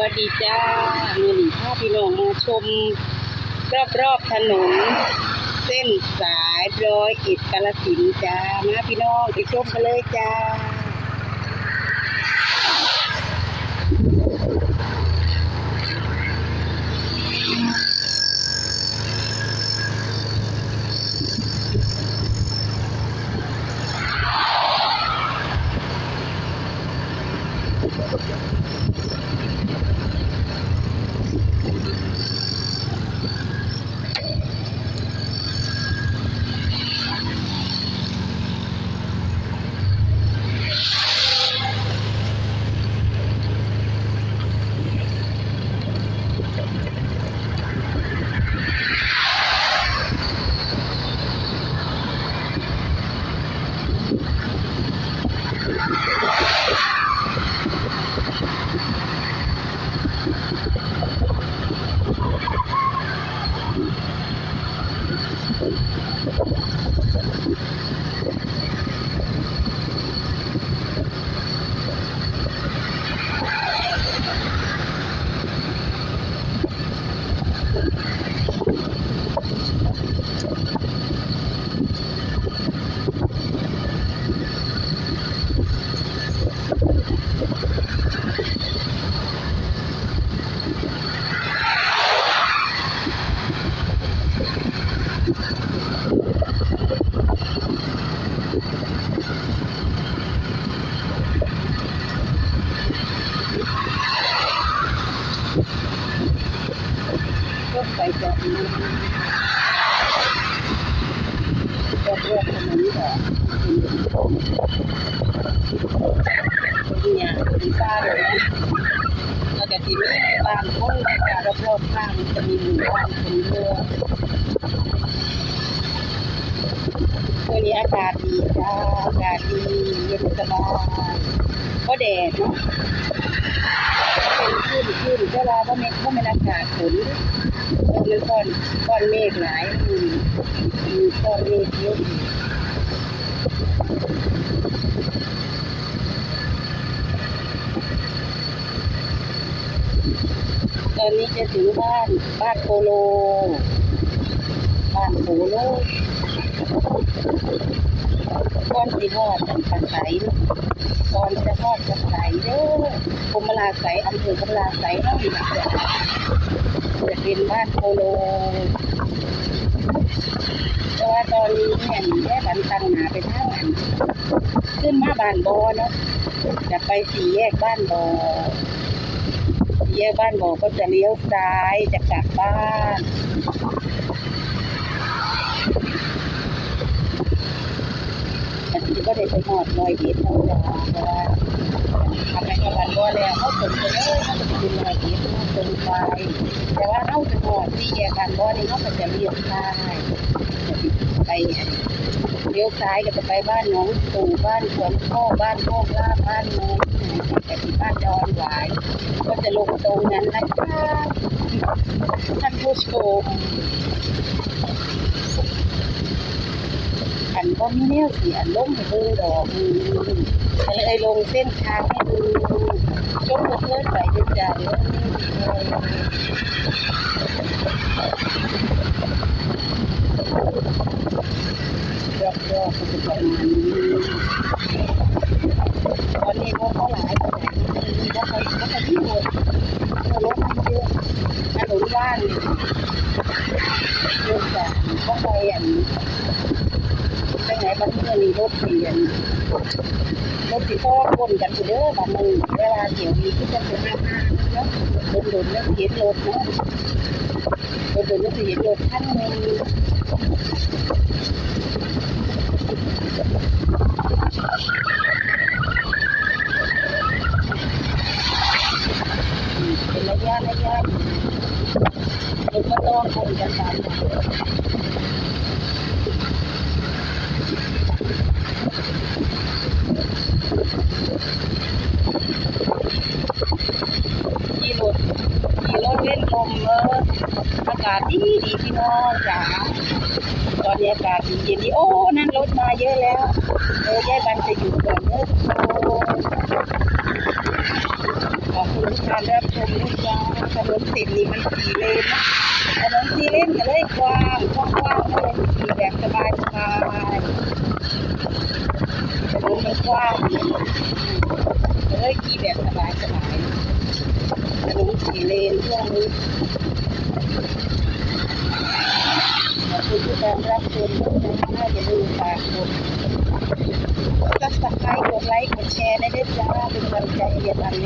วัสดีจ้ามือหนีพาพี่น้องมาชม รอบๆถนน เส้นสายร้อยเอ็ดกาลสินจ้ามาพี่น้องไปชมกันเลยจ้า ไปจอดนี้จอดรถถนนก่อนเนี่ยมีบ้านเลยนะแล้วก็ที่นี่บ้านคนแต่รอบๆข้างจะมีหมู่บ้านคนเยอะวันนี้ อากาศดีจ้าอากาศดีเย็นสบายก็แดดเนาะเป็นขึ้นขึ้นเวลาว่าเมฆว่ามันอากาศฝนมันก้อนก้อนเมฆหลายอืมมีก้อนเมฆเยอะตอนนี้จะถึงบ้านบ้านโปโลบ้านโปโล ก้อนสีทอดกันปันไสก้อนจะทอดกันไสเด้อกรมลาไสอำเภอกรมลาไสเนาะอยู่แบบจะเป็นบ้านโปโลแต่ว่าตอนนี้เนี่ยแยกกันตังหนาไปท่างอันขึ้นมาบ้านบอเนาะจะไปสี่แยกบ้านบอสี่แยกบ้านบอก็จะเลี้ยวซ้ายจะกลับบ้านแต่ที่ ก็ได้ไปหอดลอยเอ็ดเราจ้าเราะว่าทำไปกับบ้านบอแล้วเขาสนไปเลยเขาจะไปกินลอยเอ็ดเขาสนไปแต่ว่าเขาจะหอดสี่แยกบ้านบอนี่เขาก็จะเลี้ยวซ้ายไปเลี้ยวซ้ายก็จะไปบ้านน้องตู่บ้านสวนพ่อบ้านโคกลาบ้านโน้นแต่ที่บ้านดอนหวายก็จะลงตรงนั้นนะคะท่านผู้ชม นก็ไมีแนวเสียลงให้ดูดอกอืมก็เลยลงเส้นทางให้ดูจงเพื่อนไปด้วยใจว่านี่รอบๆก็จะประมาณนี้ตอนนี้ก็เขาหลายคนก็เขาก็เขาที่หมดรถมันเยอะถนนว่างเยอะจ้ะก็ไปอันไปไหนบางเมื่อนี่รถเปลี่ยนรถที่พ่อคนกันเด้อบางมือเวลาเดี๋ยวนี้ที่จะเป็นหน้าห้างเนาะโดนโดนแล้วเห็นรถเนาะโดนโดนแล้วเห็นรถท่านนึงเป็นระยะระยะรถก็ต้องคนกันตามขี่รถขี่รถเล่นลมเอออากาศดีดีพี่น้องจ๋าตอนนี้อากาศดีเย็นดีโอ้ นั่นรถมาเยอะแล้วเออยายบันจะอยู่ก่อนเนอะขอบคุณการรับชมด้วยจ้าถนนติดนี่มันสี่เลนนะถนนสี่เลนก็เลยกว้างกว้างกว้างเลยขี่แบบสบายสบายถนนมันกว้างเลยขี่แบบสบายสบายถนนสี่เลนช่วงนี้ขอบคุณที่การรับชมด้วยนะอย่าลืมฝากกด ก็สับสไครต์ กดไลค์กดแ